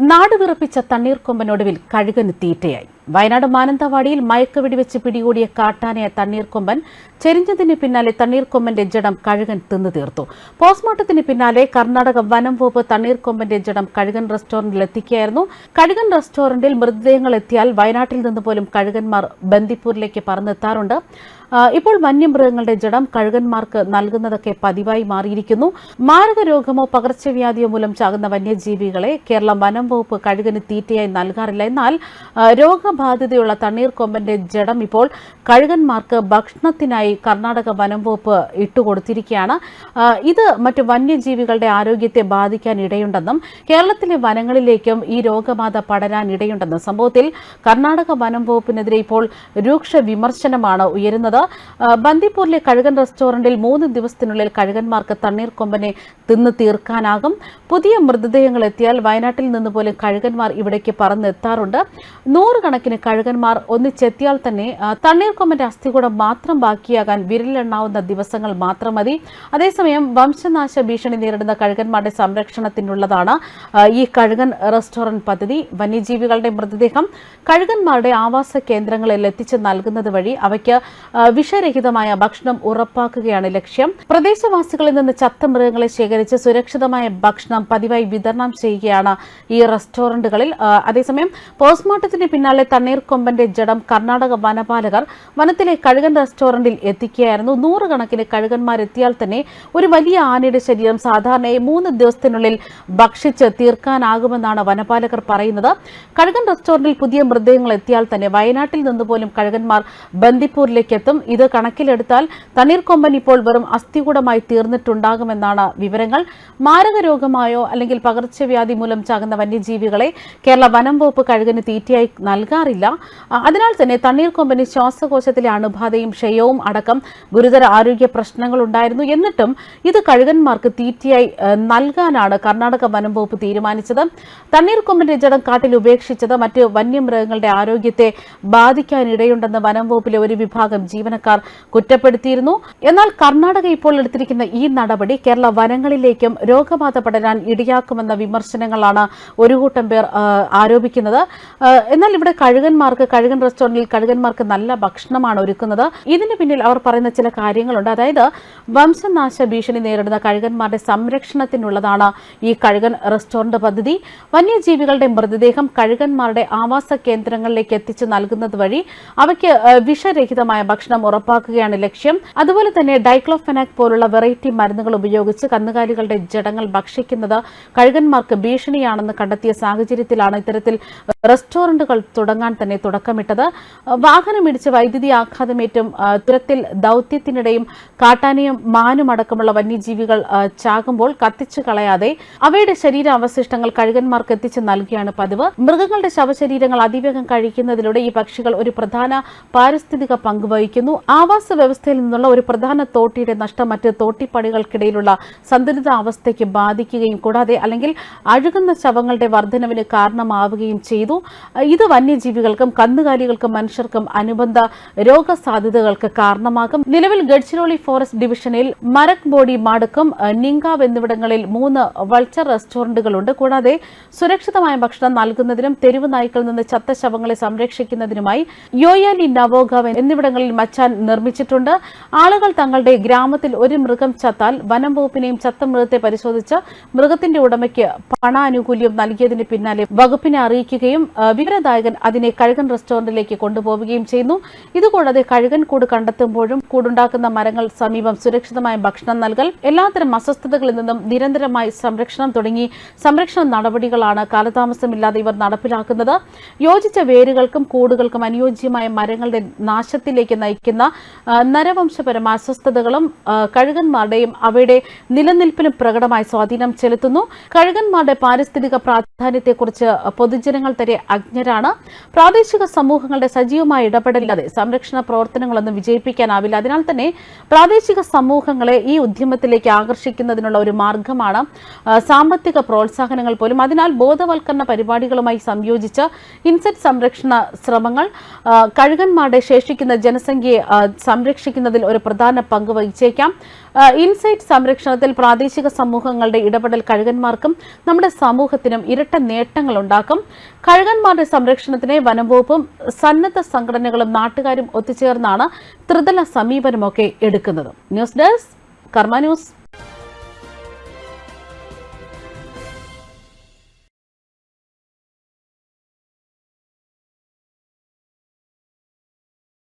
നാടുവിറപ്പിച്ച തണ്ണീർക്കൊമ്പനൊടുവിൽ കഴുകന് തീറ്റയായി വയനാട് മാനന്തവാടിയിൽ മയക്കുവെടി വെച്ച് പിടികൂടിയ കാട്ടാനയെ തണ്ണീർക്കൊമ്പൻ ചെരിഞ്ഞതിന് പിന്നാലെ തണ്ണീർക്കൊമ്പന്റെ ജഡം കഴുകൻ തിന്നു തീർത്തു. പോസ്റ്റ്മോർട്ടത്തിന് പിന്നാലെ കർണാടക വനം വകുപ്പ് തണ്ണീർക്കൊമ്പന്റെ ജഡം കഴുകൻ റെസ്റ്റോറന്റിൽ എത്തിക്കുകയായിരുന്നു. കഴുകൻ റെസ്റ്റോറന്റിൽ മൃതദേഹങ്ങൾ എത്തിയാൽ വയനാട്ടിൽ നിന്ന് പോലും കഴുകന്മാർ ബന്ദിപ്പൂരിലേക്ക് പറന്നെത്താറുണ്ട്. ഇപ്പോൾ വന്യമൃഗങ്ങളുടെ ജഡം കഴുകന്മാർക്ക് നൽകുന്നതൊക്കെ പതിവായി മാറിയിരിക്കുന്നു. മാരക രോഗമോ പകർച്ചവ്യാധിയോ മൂലം ചാകുന്ന വന്യജീവികളെ കേരള വനം വകുപ്പ് കഴുകന് തീറ്റയായി നൽകാറില്ല. എന്നാൽ ആ, രോഗബാധിതയുള്ള തണ്ണീർക്കൊമ്പന്റെ ജഡം ഇപ്പോൾ കഴുകന്മാർക്ക് ഭക്ഷണത്തിനായി കർണാടക വനം വകുപ്പ് ഇട്ടുകൊടുത്തിരിക്കുകയാണ്. ഇത് മറ്റ് വന്യജീവികളുടെ ആരോഗ്യത്തെ ബാധിക്കാൻ ഇടയുണ്ടെന്നും കേരളത്തിലെ വനങ്ങളിലേക്കും ഈ രോഗബാധ പടരാൻ ഇടയുണ്ടെന്നും സംഭവത്തിൽ കർണാടക വനം വകുപ്പിനെതിരെ ഇപ്പോൾ രൂക്ഷ വിമർശനമാണ് ഉയരുന്നത്. ബന്ദിപ്പൂരിലെ കഴുകൻ റെസ്റ്റോറന്റിൽ മൂന്ന് ദിവസത്തിനുള്ളിൽ കഴുകന്മാർക്ക് തണ്ണീർക്കൊമ്പനെ തിന്ന് തീർക്കാനാകും. പുതിയ മൃതദേഹങ്ങൾ എത്തിയാൽ വയനാട്ടിൽ നിന്ന് പോലും കഴുകന്മാർ ഇവിടേക്ക് പറന്നെത്താറുണ്ട്. നൂറുകണക്കിന് കഴുകന്മാർ ഒന്നിച്ചെത്തിയാൽ തന്നെ തണ്ണീർക്കൊമ്പന്റെ അസ്ഥികൂടം മാത്രം ബാക്കിയാകാൻ വിരലിലെണ്ണാവുന്ന ദിവസങ്ങൾ മാത്രം മതി. അതേസമയം വംശനാശ ഭീഷണി നേരിടുന്ന കഴുകന്മാരുടെ സംരക്ഷണത്തിനുള്ളതാണ് ഈ കഴുകൻ റെസ്റ്റോറന്റ് പദ്ധതി. വന്യജീവികളുടെ മൃതദേഹം കഴുകന്മാരുടെ ആവാസ കേന്ദ്രങ്ങളിൽ എത്തിച്ച് നൽകുന്നത് വഴി അവയ്ക്ക് വിഷരഹിതമായ ഭക്ഷണം ഉറപ്പാക്കുകയാണ് ലക്ഷ്യം. പ്രദേശവാസികളിൽ നിന്ന് ചത്ത മൃഗങ്ങളെ ശേഖരിച്ച് സുരക്ഷിതമായ ഭക്ഷണം പതിവായി വിതരണം ചെയ്യുകയാണ് ഈ റെസ്റ്റോറന്റുകളിൽ. അതേസമയം പോസ്റ്റ്മോർട്ടത്തിന് പിന്നാലെ തണ്ണീർക്കൊമ്പന്റെ ജഡം കർണാടക വനപാലകർ വനത്തിലെ കഴുകൻ റെസ്റ്റോറന്റിൽ എത്തിക്കുകയായിരുന്നു. നൂറുകണക്കിന് കഴുകന്മാരെത്തിയാൽ തന്നെ ഒരു വലിയ ആനയുടെ ശരീരം സാധാരണയായി മൂന്ന് ദിവസത്തിനുള്ളിൽ ഭക്ഷിച്ച് തീർക്കാനാകുമെന്നാണ് വനപാലകർ പറയുന്നത്. കഴുകൻ റെസ്റ്റോറന്റിൽ പുതിയ മൃതദേഹങ്ങൾ എത്തിയാൽ തന്നെ വയനാട്ടിൽ നിന്ന് പോലും കഴുകന്മാർ ബന്ദിപ്പൂരിലേക്ക് എത്തും. ഇത് കണക്കിലെടുത്താൽ തണ്ണീർക്കൊമ്പൻ ഇപ്പോൾ വെറും അസ്ഥികൂടമായി തീർന്നിട്ടുണ്ടാകുമെന്നാണ് വിവരങ്ങൾ. മാരക രോഗമായോ അല്ലെങ്കിൽ പകർച്ചവ്യാധി മൂലം ചാകുന്ന വന്യജീവികളെ കേരള വനം വകുപ്പ് കഴുകന് തീറ്റയായി നൽകാറില്ല ആ, അതിനാൽ തന്നെ തണ്ണീർ കൊമ്പനി ശ്വാസകോശത്തിലെ അണുബാധയും ക്ഷയവും അടക്കം ഗുരുതര ആരോഗ്യ പ്രശ്നങ്ങൾ ഉണ്ടായിരുന്നു. എന്നിട്ടും ഇത് കഴുകന്മാർക്ക് തീറ്റയായി നൽകാനാണ് കർണാടക വനം വകുപ്പ് തീരുമാനിച്ചത്. തണ്ണീർ കൊമ്പിന്റെ ജഡം കാട്ടിൽ ഉപേക്ഷിച്ചത് മറ്റ് വന്യമൃഗങ്ങളുടെ ആരോഗ്യത്തെ ബാധിക്കാനിടയുണ്ടെന്ന് വനം വകുപ്പിലെ ഒരു വിഭാഗം ജീവനക്കാർ കുറ്റപ്പെടുത്തിയിരുന്നു. എന്നാൽ കർണാടക ഇപ്പോൾ എടുത്തിരിക്കുന്ന ഈ നടപടി കേരള വനങ്ങളിലേക്കും രോഗബാധ പടരാൻ ഇടയാക്കുമെന്ന വിമർശനങ്ങളാണ് ഒരു കൂട്ടം പേർ ആരോപിക്കുന്നത്. എന്നാൽ ഇവിടെ കഴുകന്മാർക്ക് കഴുകൻ റെസ്റ്റോറന്റിൽ കഴുകന്മാർക്ക് നല്ല ഭക്ഷണമാണ് ഒരുക്കുന്നത്. ഇതിന് പിന്നിൽ അവർ പറയുന്ന ചില കാര്യങ്ങളുണ്ട്. അതായത് വംശനാശ ഭീഷണി നേരിടുന്ന കഴുകന്മാരുടെ സംരക്ഷണത്തിനുള്ളതാണ് ഈ കഴുകൻ റെസ്റ്റോറന്റ് പദ്ധതി. വന്യജീവികളുടെ മൃതദേഹം കഴുകന്മാരുടെ ആവാസ കേന്ദ്രങ്ങളിലേക്ക് എത്തിച്ചു നൽകുന്നത് വഴി അവയ്ക്ക് വിഷരഹിതമായ ഭക്ഷണം ഉറപ്പാക്കുകയാണ് ലക്ഷ്യം. അതുപോലെ തന്നെ ഡൈക്ലോഫെനാക് പോലുള്ള വെറൈറ്റി മരുന്നുകൾ ഉപയോഗിച്ച് കന്നുകാലികളുടെ ജടങ്ങൾ ഭക്ഷിക്കുന്നത് കഴുകന്മാർക്ക് ഭീഷണിയാണെന്ന് കണ്ടെത്തിയ സാഹചര്യത്തിലാണ് ഇത്തരത്തിൽ റെസ്റ്റോറന്റുകൾ തുടങ്ങാൻ തന്നെ തുടക്കമിട്ടത്. വാഹനമിടിച്ച് വൈദ്യുതി ആഘാതമേറ്റും തുരത്തിൽ ദൗത്യത്തിനിടെയും കാട്ടാനയും മാനും അടക്കമുള്ള വന്യജീവികൾ ചാകുമ്പോൾ കത്തിച്ചു കളയാതെ അവയുടെ ശരീരാവശിഷ്ടങ്ങൾ കഴുകന്മാർക്ക് എത്തിച്ചു നൽകിയാണ് പതിവ്. മൃഗങ്ങളുടെ ശവശരീരങ്ങൾ അതിവേഗം കഴിക്കുന്നതിലൂടെ ഈ പക്ഷികൾ ഒരു പ്രധാന പാരിസ്ഥിതിക പങ്ക് വഹിക്കുന്നു. ആവാസ വ്യവസ്ഥയിൽ നിന്നുള്ള ഒരു പ്രധാന തോട്ടിയുടെ നഷ്ടം മറ്റ് തോട്ടിപ്പണികൾക്കിടയിലുള്ള സന്തുലിതാവസ്ഥയ്ക്ക് ബാധിക്കുകയും കൂടാതെ അല്ലെങ്കിൽ അഴുകുന്ന ശവങ്ങളുടെ വർധനവിന് കാരണമാവുകയും ചെയ്തു. ഇത് വന്യജീവികൾക്കും കന്നുകാലികൾക്കും മനുഷ്യർക്കും അനുബന്ധ രോഗസാധ്യതകൾക്ക് കാരണമാകും. നിലവിൽ ഗഡ്ചിരോളി ഫോറസ്റ്റ് ഡിവിഷനിൽ മരക് ബോഡി മാടുക്കും നിങ്കാവ് എന്നിവിടങ്ങളിൽ മൂന്ന് വൾച്ചർ റെസ്റ്റോറന്റുകളുണ്ട്. കൂടാതെ സുരക്ഷിതമായ ഭക്ഷണം നൽകുന്നതിനും തെരുവ് നായ്ക്കളിൽ നിന്ന് ചത്ത ശവങ്ങളെ സംരക്ഷിക്കുന്നതിനുമായി യോയാലി നവോഗാവ് എന്നിവിടങ്ങളിൽ മച്ചാൻ നിർമ്മിച്ചിട്ടുണ്ട്. ആളുകൾ തങ്ങളുടെ ഗ്രാമത്തിൽ ഒരു മൃഗം ചത്താൽ വനം വകുപ്പിനെയും ചത്ത മൃഗത്തെ പരിശോധിച്ച് മൃഗത്തിന്റെ ഉടമയ്ക്ക് പണാനുകൂല്യം നൽകിയതിന് പിന്നാലെ വകുപ്പിനെ അറിയിക്കുകയും വിവരദായകൻ അതിനെ കഴുകൻ റെസ്റ്റോറന്റിലേക്ക് കൊണ്ടുപോവുകയും ചെയ്യുന്നു. ഇതുകൂടാതെ കഴുകൻ കൂട് കണ്ടെത്തുമ്പോഴും കൂടുണ്ടാക്കുന്ന മരങ്ങൾ സമീപം സുരക്ഷിതമായ ഭക്ഷണം നൽകൽ എല്ലാത്തരം അസ്വസ്ഥതകളിൽ നിന്നും നിരന്തരമായി സംരക്ഷണം തുടങ്ങി സംരക്ഷണ നടപടികളാണ് കാലതാമസമില്ലാതെ ഇവർ നടപ്പിലാക്കുന്നത്. യോജിച്ച വേരുകൾക്കും കൂടുകൾക്കും അനുയോജ്യമായ മരങ്ങളുടെ നാശത്തിലേക്ക് നയിക്കുന്ന നരവംശപരം അസ്വസ്ഥതകളും കഴുകന്മാരുടെയും അവയുടെ നിലനിൽപ്പിനും പ്രകടമായി സ്വാധീനം ചെലുത്തുന്നു. കഴുകന്മാരുടെ പാരിസ്ഥിതിക പ്രാധാന്യത്തെക്കുറിച്ച് പൊതുജനങ്ങൾ തന്നെ അജ്ഞരാണ്. പ്രാദേശിക സമൂഹങ്ങളുടെ സജീവമായ ഇടപെടലില്ലാതെ സംരക്ഷണ പ്രവർത്തനങ്ങളൊന്നും വിജയിപ്പിക്കാനാവില്ല. അതിനാൽ തന്നെ പ്രാദേശിക സമൂഹങ്ങളെ ഈ ഉദ്യമത്തിലേക്ക് ആകർഷിക്കുന്നതിനുള്ള ഒരു മാർഗമാണ് സാമ്പത്തിക പ്രോത്സാഹനങ്ങൾ പോലും. അതിനാൽ ബോധവൽക്കരണ പരിപാടികളുമായി സംയോജിച്ച ഇൻസെറ്റ് സംരക്ഷണ ശ്രമങ്ങൾ കഴുകന്മാരുടെ ശേഷിക്കുന്ന ജനസംഖ്യയെ സംരക്ഷിക്കുന്നതിൽ ഒരു പ്രധാന പങ്ക് വഹിച്ചേക്കാം. ഇൻസൈറ്റ് സംരക്ഷണത്തിൽ പ്രാദേശിക സമൂഹങ്ങളുടെ ഇടപെടൽ കഴുകന്മാർക്കും നമ്മുടെ സമൂഹത്തിനും ഇരട്ട നേട്ടങ്ങൾ ഉണ്ടാക്കും കഴുകന്മാരുടെ സംരക്ഷണത്തിന് വനംവകുപ്പും സന്നദ്ധ സംഘടനകളും നാട്ടുകാരും ഒത്തുചേർന്നാണ് ത്രിതല സമീപനമൊക്കെ എടുക്കുന്നത്. News desk Karma news.